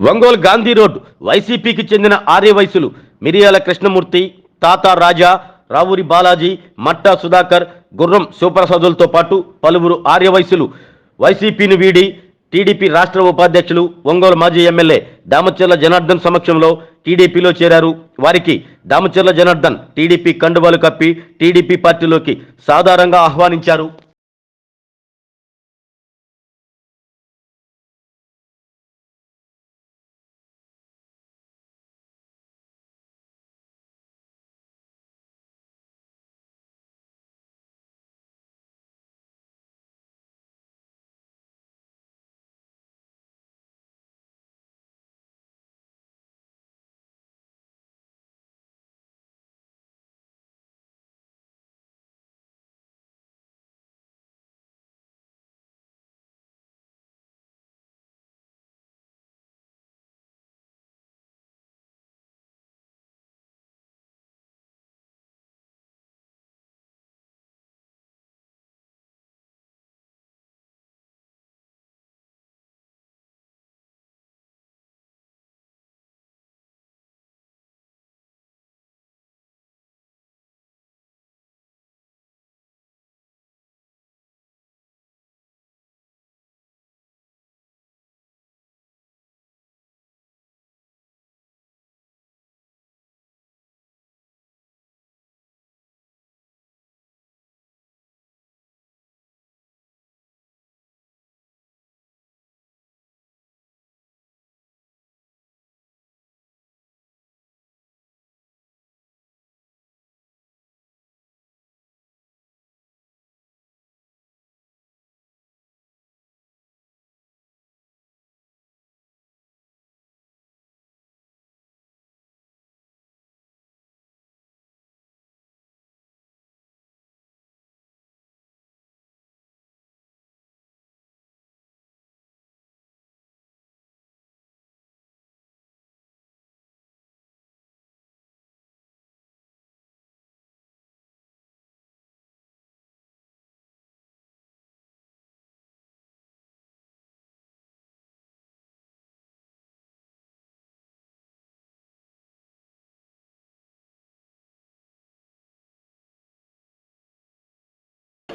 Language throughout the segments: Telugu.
ఒంగోలు గాంధీ రోడ్ వైసీపీకి చెందిన ఆర్యవైశ్యులు మిరియాల కృష్ణమూర్తి తాత రాజా రావూరి బాలాజీ మట్టా సుధాకర్ గుర్రం శివప్రసాదులతో పాటు పలువురు ఆర్యవైశ్యులు వైసీపీని వీడి టీడీపీ రాష్ట్ర ఉపాధ్యక్షులు ఒంగోలు మాజీ ఎమ్మెల్యే దామచర్ల జనార్దన్ సమక్షంలో టీడీపీలో చేరారు. వారికి దామచర్ల జనార్దన్ టీడీపీ కండువాలు కప్పి టీడీపీ పార్టీలోకి సాధారణంగా ఆహ్వానించారు.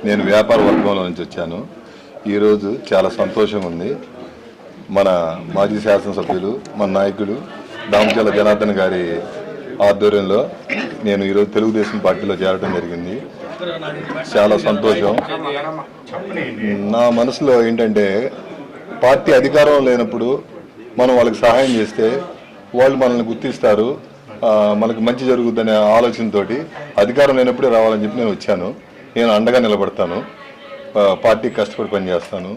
నేను వ్యాపార వర్గంలో నుంచి వచ్చాను. ఈరోజు చాలా సంతోషం ఉంది. మన మాజీ శాసనసభ్యులు మన నాయకుడు దామచల జనార్దన్ గారి ఆధ్వర్యంలో నేను ఈరోజు తెలుగుదేశం పార్టీలో చేరడం జరిగింది. చాలా సంతోషం. నా మనసులో ఏంటంటే పార్టీ అధికారం లేనప్పుడు మనం వాళ్ళకి సహాయం చేస్తే వాళ్ళు మనల్ని గుర్తిస్తారు. మనకు మంచి జరుగుద్దనే ఆలోచనతోటి అధికారం లేనప్పుడే రావాలని చెప్పి నేను వచ్చాను. నేను అండగా నిలబడతాను. పార్టీ కష్టపడి పనిచేస్తాను.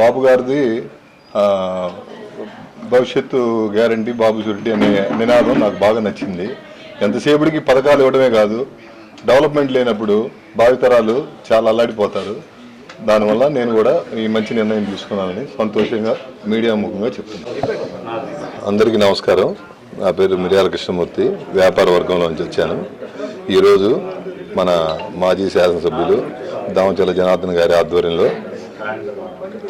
బాబు గారిది భవిష్యత్తు గ్యారంటీ బాబు షూరిటీ అనే నినాదం నాకు బాగా నచ్చింది. ఎంతసేపటికి పథకాలు ఇవ్వడమే కాదు డెవలప్మెంట్ లేనప్పుడు భావితరాలు చాలా అల్లాడిపోతారు. దానివల్ల నేను కూడా ఈ మంచి నిర్ణయం తీసుకున్నానని సంతోషంగా మీడియా ముఖంగా చెప్తున్నాను. అందరికీ నమస్కారం. నా పేరు మిర్యాల కృష్ణమూర్తి వ్యాపార వర్గంలో నుంచి వచ్చాను. ఈరోజు మన మాజీ శాసనసభ్యులు దామచల జనార్దన్ గారి ఆధ్వర్యంలో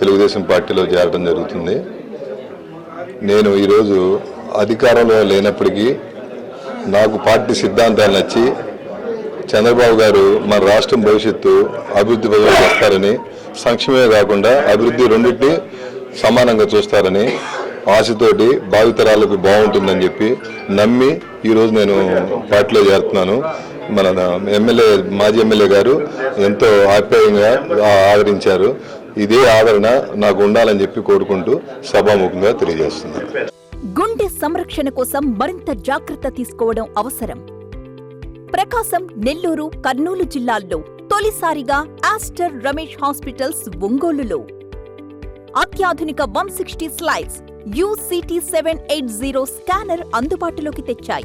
తెలుగుదేశం పార్టీలో చేరడం జరుగుతుంది. నేను ఈరోజు అధికారంలో లేనప్పటికీ నాకు పార్టీ సిద్ధాంతాలు నచ్చి చంద్రబాబు గారు మన రాష్ట్రం భవిష్యత్తు అభివృద్ధి చేస్తారని సంక్షేమే కాకుండా అభివృద్ధి రెండింటినీ సమానంగా చూస్తారని ఆశతోటి భావితరాలకు బాగుంటుందని చెప్పి నమ్మి ఈరోజు నేను పార్టీలో చేరుతున్నాను. మన ఎమ్మెల్యే మాజీ ఎమ్మెల్యే గారు ఎంతో ఆప్యాయంగా ఆదరించారు. ఇదే ఆదరణ నాకు ఉండాలని చెప్పి కోరుకుంటూ సభాముఖంగా తెలియజేస్తున్నాను. గుండె సంరక్షణ కోసం మరింత జాగ్రత్త తీసుకోవడం అవసరం. ప్రకాశం నెల్లూరు కర్నూలు జిల్లాల్లో తొలిసారిగా ఆస్టర్ రమేష్ హాస్పిటల్స్ ఒంగోలులో. అత్యాధునిక one sixty slides uCT seven eight zero scanner అందుబాటులోకి తెచ్చాయి.